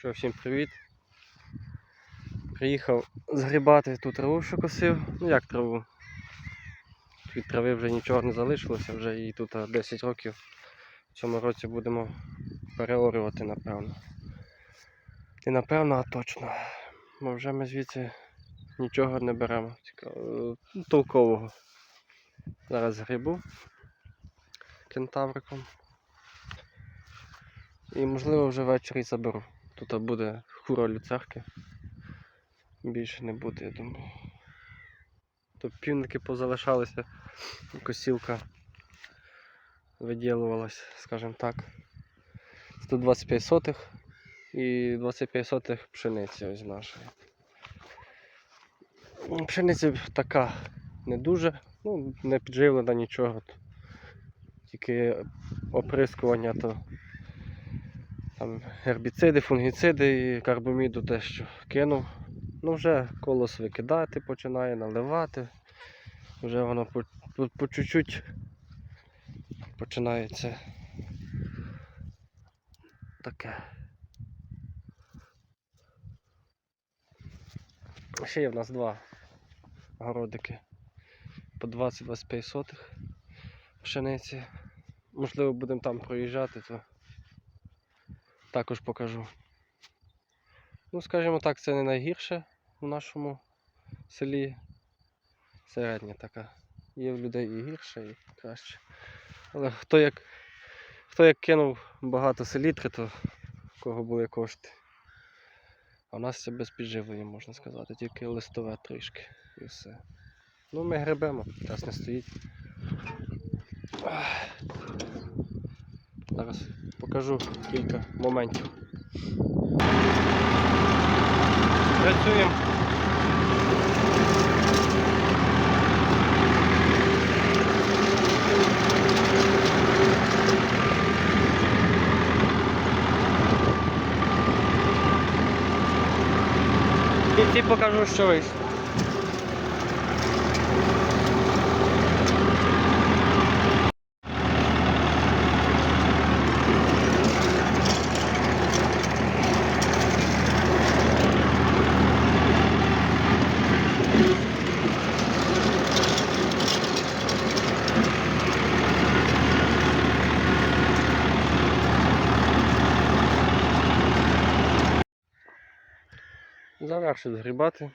Що, всім привіт. Приїхав згрібати ту траву, що косив. Ну як траву? Від трави вже нічого не залишилося, вже їй тут 10 років. В цьому році будемо переорювати, напевно. І напевно, а точно. Бо вже ми звідси нічого не беремо. Цікаво, ну, толкового. Зараз грибу кентавриком. І можливо вже ввечері заберу. Тут буде хура люцерки. Більше не буде, я думаю. То півники позалишалися, косілка виділувалась, скажімо так. 125 сотих і 25 сотих пшениці ось нашої. Пшениця така не дуже, ну, не підживлена нічого. Тільки оприскування то там гербіциди, фунгіциди і карбоміду дещо кинув. Ну вже колос викидати починає, наливати. Вже воно по, по, по чуть-чуть починається таке. Ще є в нас два городики по 20-25 сотих пшениці. Можливо, будемо там проїжджати, то також покажу. Ну, скажімо так, це не найгірше в нашому селі. Середня така. Є в людей і гірше, і краще. Але хто як, хто як кинув багато селітри, то в кого були кошти. А в нас це без підживлення, можна сказати, тільки листове трішки і все. Ну, ми гребемо, час не стоїть. Ах. Зараз покажу кілька моментів. Працюємо. В кінці покажу, що вийшло. Завершив згрібати.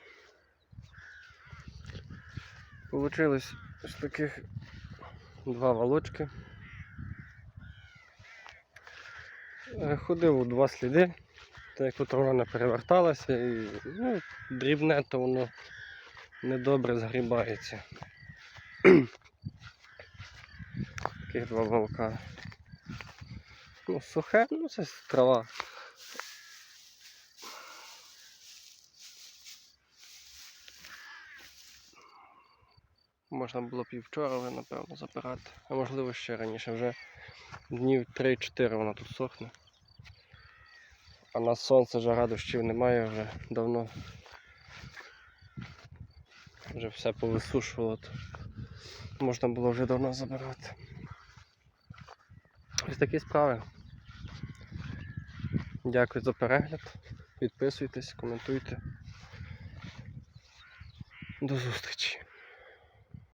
Получилось ось таких два волочки. Е, Ходив у два сліди, так як тут вона переверталася і ну, дрібне, то воно недобре згрібається. Таких два волка. Ну, сухе, ну це трава. Можна було б і вчора вже, напевно, забирати. А можливо ще раніше, вже днів 3-4 вона тут сохне. А на сонце жара дощів немає вже давно. Вже все повисушувало. Можна було вже давно забирати. Ось такі справи. Дякую за перегляд. Підписуйтесь, коментуйте. До зустрічі.